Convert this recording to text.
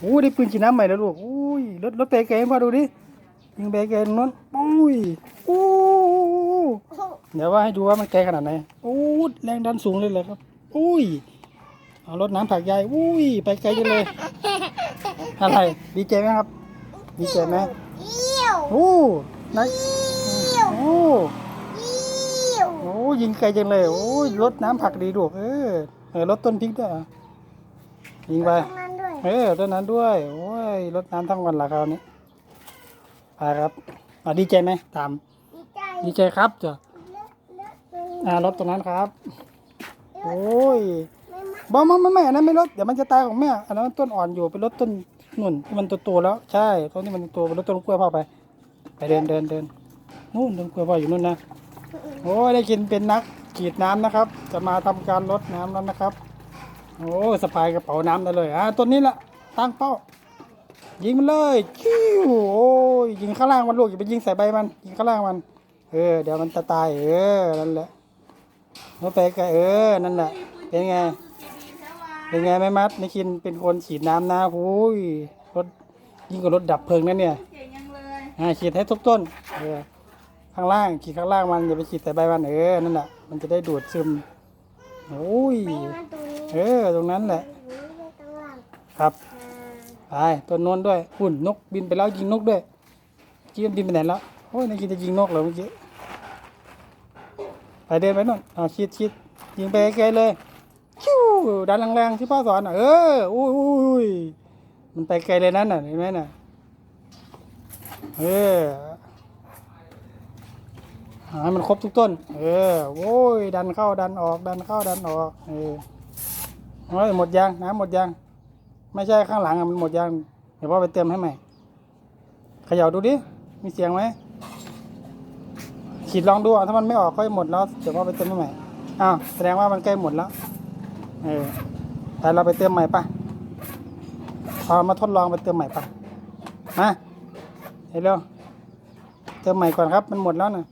โอ้ได้ปืนฉีดน้ำใหม่แล้วลูกอุ้ยรถรถเปรย์เกมมาดูดิยิงเปรย์เกมนู้นอุ้ยอู้เดี๋ยวว่าให้ดูว่ามันไกลขนาดไหนอู้แรงดันสูงเลยเลยครับอุ้ยเอารถน้ำผักใหญ่อุ้ย ไปไกลจังเลย อะไรดีใจไหมครับดีใจไหมเอี้ยวโอ้นักเอี้ยวโอ้เอี้ยวโอ้ยิงไกลจังเลยโอ้ยรถน้ำผักดีลูกเออเออรถต้นพริกด้วยอะยิงไปตรงนั้นด้วย เออต้นนั้นด้วย โอ้ยรดน้ำทั้งวันละคราวนี้ไปครับอะดีใจไหมตาม ดีใจดีใจครับจ้ะเลอะเลอะเลยอ่ารถตรงนั้นครับ โอ้ยไม่มาบอกมาไม่ไม่อันนั้นไม่รถเดี๋ยวมันจะตายของแม่ อันนั้นมันต้นอ่อนอยู่เป็นรถต้นนุ่นที่มันโตๆแล้ว ใช่ต้นที่มันโตเป็นรถต้นกล้วยพ่อไป ไปเดินเดินเดินนู่นต้นกล้วยพ่ออยู่นู่นนะโอ้ยได้กินเป็นนักฉีดน้ำนะครับ จะมาทำการรดน้ำแล้วนะครับ โอ้สะพายกระเป๋าน้ำได้เลยอะต้นนี้แหละตั้งเป้า ยิงมันเลยคิวโอ้ยยิงข้างล่างมันลูกอย่าไปยิงใส่ใบมัน ยิงข้างล่างมัน เออเดี๋ยวมันจะตายเออนั่นแหละรถไปกเออนั่นแหละเป็นไงเป็นไงแม่มัดไม่คินเป็นคนฉีดน้ำนะโอ้ยรถยิ่งกว่ารถดับเพลิงนั่นเนี่ยอ่าฉีดให้ทุกต้นเออข้างล่างฉีดข้างล่างมันอย่าไปฉีดใส่ใบมันเออนั่นแหละมันจะได้ดูดซึมโอ้ย เออตรงนั้นแหละ ครับไปต้นโน้นด้วยหุ่นนกบินไปแล้วยิงนกด้วยเมื่อกี้มันบินไปไหนแล้วโอ้ยนายกินจะยิงนกเหรอเมื่อกี้ไปเดินไปโน่นอ่าชิดชิดยิงไปไกลเลยคิวดันแรงๆที่พ่อสอนอะเอออุ้ยอุ้ยมันไปไกลเลยนั่นน่ะเห็นไหมน่ะเออหาให้มันครบทุกต้น เออโอ้ยดันเข้าดันออกดันเข้าดันออกเออ โอ้ยหมดยางน้ำหมดยาง ไม่ใช่ข้างหลังอะมันหมดยังเดี๋ยวพ่อไปเติมให้ใหม่เขย่าดูดิ มีเสียงไหมขีดลองดูถ้ามันไม่ออกค่อยหมดแล้วเดี๋ยวพ่อไปเติมให้ใหม่ อ้าวแสดงว่ามันใกล้หมดแล้ว เออแต่เราไปเติมใหม่ปะพอมาทดลองไปเติมใหม่ปะมาเร็วเติมใหม่ก่อนครับ มันหมดแล้วนะ